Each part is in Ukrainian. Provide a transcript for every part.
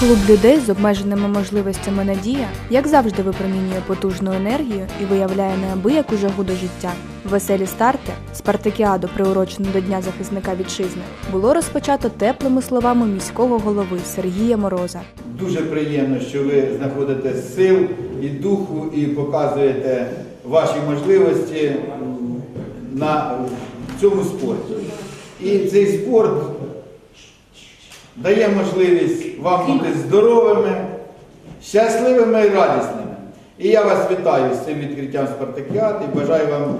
Клуб людей з обмеженими можливостями Надія, як завжди, випромінює потужну енергію і виявляє неабияку жагу до життя. Веселі старти, спартакіаду, приурочену до Дня захисника вітчизни, було розпочато теплими словами міського голови Сергія Мороза. Дуже приємно, що ви знаходите сил і духу і показуєте ваші можливості на цьому спорті. І цей спорт дає можливість вам бути здоровими, щасливими і радісними. І я вас вітаю з цим відкриттям спартакіад і бажаю вам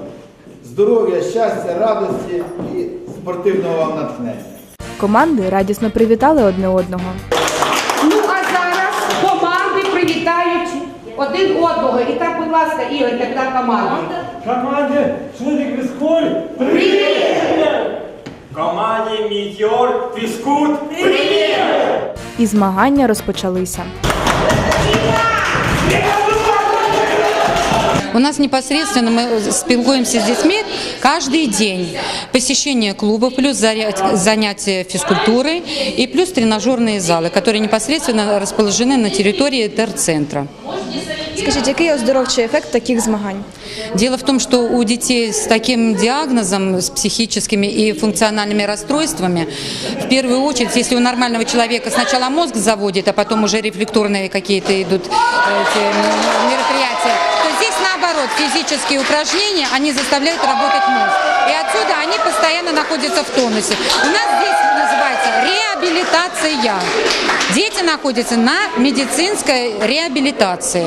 здоров'я, щастя, радості і спортивного вам натхнення. Команди радісно привітали одне одного. Ну а зараз команди привітають один одного. І так, будь ласка, Ігор, капітан команди. Команде Швидик Висколь. Команді Мітьор Фіскут. І змагання розпочалися. У нас непосредственно мы спілкуемся с детьми каждый день. Посещение клуба, плюс заря- занятия физкультурой и плюс тренажерные залы, которые непосредственно расположены на территории терцентра. Скажіть, який оздоровчий ефект таких змагань? Дело в том, что у детей с таким диагнозом, с психическими и функциональными расстройствами, в первую очередь, если у нормального человека сначала мозг заводит, а потом уже рефлекторные какие-то идут э, эти, мероприятия, то здесь наоборот, физические упражнения, они заставляют работать мозг. И отсюда они постоянно находятся в тонусе. У нас здесь называется реабилитация. Дети находятся на медицинской реабилитации.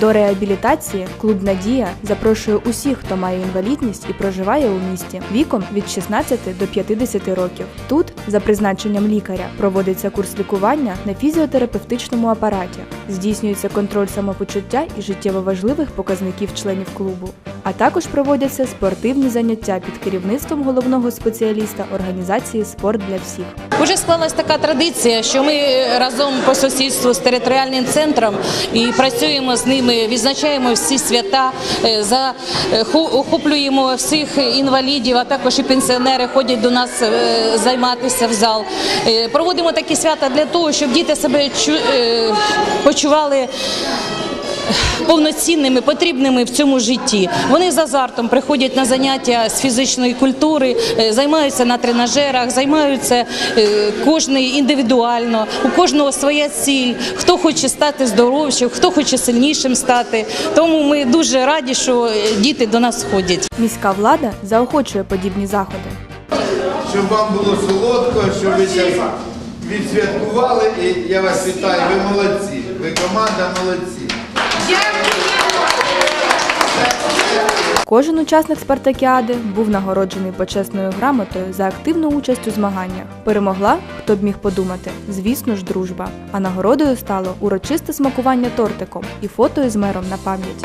До реабілітації клуб Надія запрошує усіх, хто має інвалідність і проживає у місті віком від 16 до 50 років. Тут, за призначенням лікаря, проводиться курс лікування на фізіотерапевтичному апараті, здійснюється контроль самопочуття і життєво важливих показників членів клубу. А також проводяться спортивні заняття під керівництвом головного спеціаліста організації Спорт для всіх. Уже склалась така традиція, що ми разом по сусідству з територіальним центром і працюємо з ними, відзначаємо всі свята, е, е, охоплюємо всіх інвалідів, а також і пенсіонери ходять до нас е, займатися в зал. Проводимо такі свята для того, щоб діти себе почували повноцінними, потрібними в цьому житті. Вони з азартом приходять на заняття з фізичної культури, е, займаються на тренажерах, займаються е, кожний індивідуально, у кожного своя ціль. Хто хоче стати здоровшим, хто хоче сильнішим стати. Тому ми дуже раді, що е, діти до нас ходять. Міська влада заохочує подібні заходи. щоб вам було солодко, щоб ви зараз відсвяткували. І я вас вітаю, ви молодці. Ви команда молодці. Кожен учасник спартакіади був нагороджений почесною грамотою за активну участь у змаганнях. Перемогла, хто б міг подумати, звісно ж, дружба. А нагородою стало урочисте смакування тортиком і фото із мером на пам'ять.